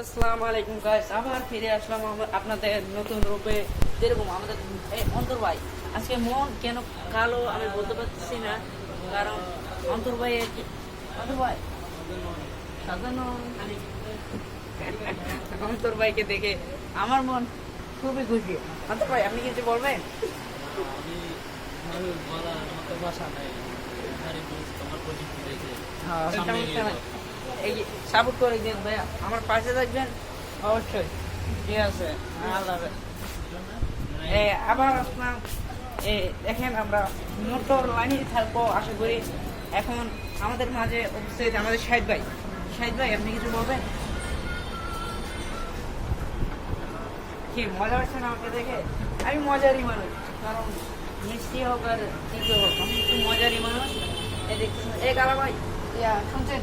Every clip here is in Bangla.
আসসালামু আলাইকুম গাইস আবার ফিরে আসলাম আপনাদের নতুন রূপে। যেরকম আমাদের অন্তর ভাই। আজকে মন কেন কালো আমি বলতে পারতেছি না কারণ অন্তর ভাই অন্তর ভাই অন্তর ভাইকে দেখে আমার মন খুবই খুশি। অন্তর ভাই আপনি কিছু বলবেন? বলার মতো ভাষা নাই। এই সাপোর্ট করে দিন ভাইয়া। আমার পাশে থাকবেন? অবশ্যই। ঠিক আছে। আল্লাহ। এ, আবার আপনার এ, দেখেন আমরা মোটর লাইনে থাকব আশা করি। এখন আমাদের মাঝে উপস্থিত আমাদের শাহিদ ভাই। শাহিদ ভাই আপনি কিছু বলবেন? কি মজা হচ্ছে না আমাকে দেখে? আমি মজারই মানুষ কারণ মিষ্টি হোক আর কিছু হোক আমি একটু মজারই মানুষ। এই দেখছেন এ কালা ভাই ইয়া শুনছেন?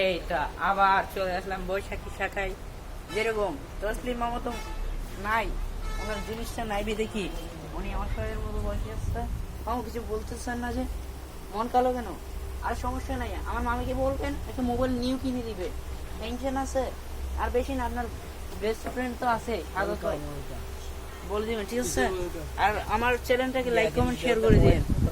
এইটা আবার চলে আসলাম বৈশাখী শাখায়। যেরকম তসলিম মামা তো নাই, ওনার জিনিসটা নাইবি দেখি। উনি আমার শরীরের মতো বসে আসছে মামা কিছু বলতেছেন না যে, মন কালো কেন? আর সমস্যা নাই। আমার মামিকে বলবেন, একটা মোবাইল নিউ কিনে দিবে। টেনশন আছে। আর বেশি না, আপনার বেস্ট ফ্রেন্ড তো আছে স্বাগত। বলে দিবেন ঠিক আছে? আর আমার চ্যানেলটাকে লাইক কমেন্ট শেয়ার করে দিন